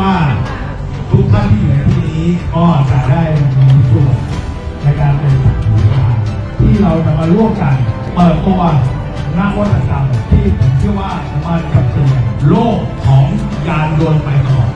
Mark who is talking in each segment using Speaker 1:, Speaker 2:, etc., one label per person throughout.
Speaker 1: ว่า
Speaker 2: ทุกท่านที่อยู่ในที่นี้ก็จะได้มีส่วนในการเป็นสักขีพยานที่เราจะมาร่วมกันเปิดตัวนักวัตกรรมที่ผมเชื่อว่ามันจะเปลี่ยนโลกของยานยนต์ไปตลอด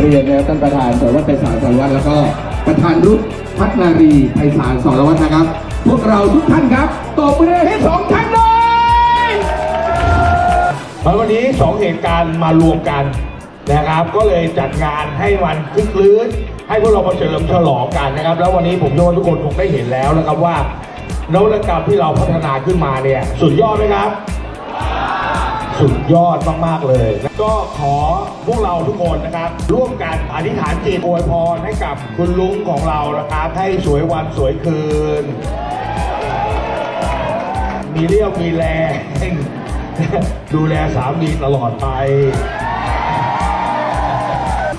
Speaker 3: เรียนนะครับท่านประธานสารวัตรไพศาลสารวัตรแล้วก็ประธานรุ่นพัฒนารีไพศาลสารวัตรนะครับ พวกเราทุกท่านครับตบมือให้สองท่านเลย
Speaker 4: แล้ววันนี้สองเหตุการณ์มารวมกันนะครับ ก็เลยจัดงานให้มันคึกคืนให้พวกเรามาเฉลิมฉลองกันนะครับ แล้ววันนี้ผมเชื่อว่าทุกคนคงได้เห็นแล้วนะครับว่านวัตกรรมที่เราพัฒนาขึ้นมาเนี่ยสุดยอดไหมครับ สุดยอดมาก ๆ เลย ก็ขอพวกเราทุกคนนะครับ ร่วมกันอธิษฐานจิตอวยพรให้กับคุณลุงของเรานะครับ ให้สวยวันสวยคืน มีเรี่ยวมีแรง ดูแลสามีตลอดไป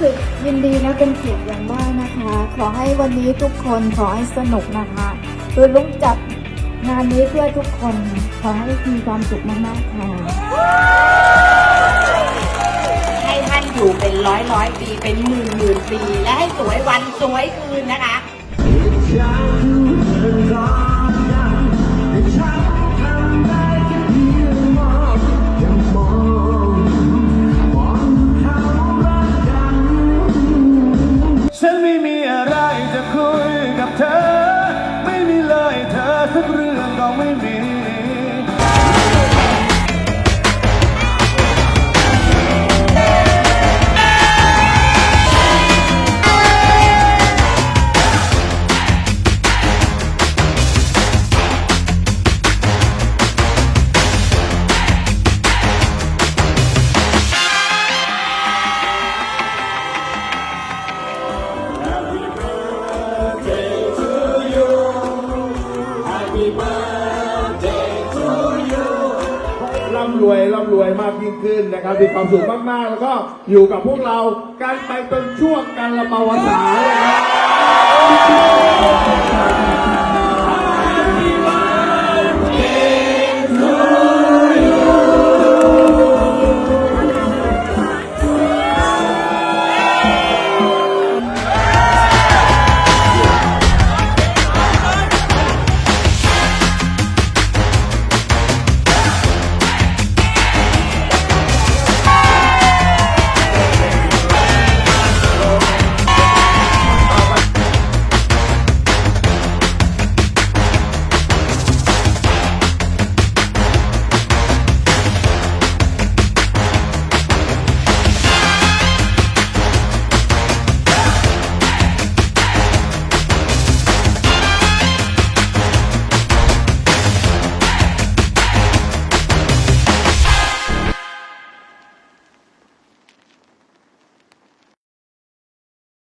Speaker 5: สึกยินดีและเป็นเกียรติอย่างมากนะคะ ขอให้วันนี้ทุกคนขอให้สนุกนะคะ คือลุงจัด งานนี้เพื่อทุกคนขอให้มีความสุขมากๆค่ะ
Speaker 6: ให้ท่านอยู่เป็นร้อยร้อยปีเป็นหมื่นหมื่นปี และให้สวยวันสวยคืนนะคะ
Speaker 2: ไม่มีำรวยร่ำรวยมากยิ่งขึ้นนะครับมีความสุขมากๆ แล้วก็อยู่กับพวกเรากันไปจนช่วงการละมาวสานะครับ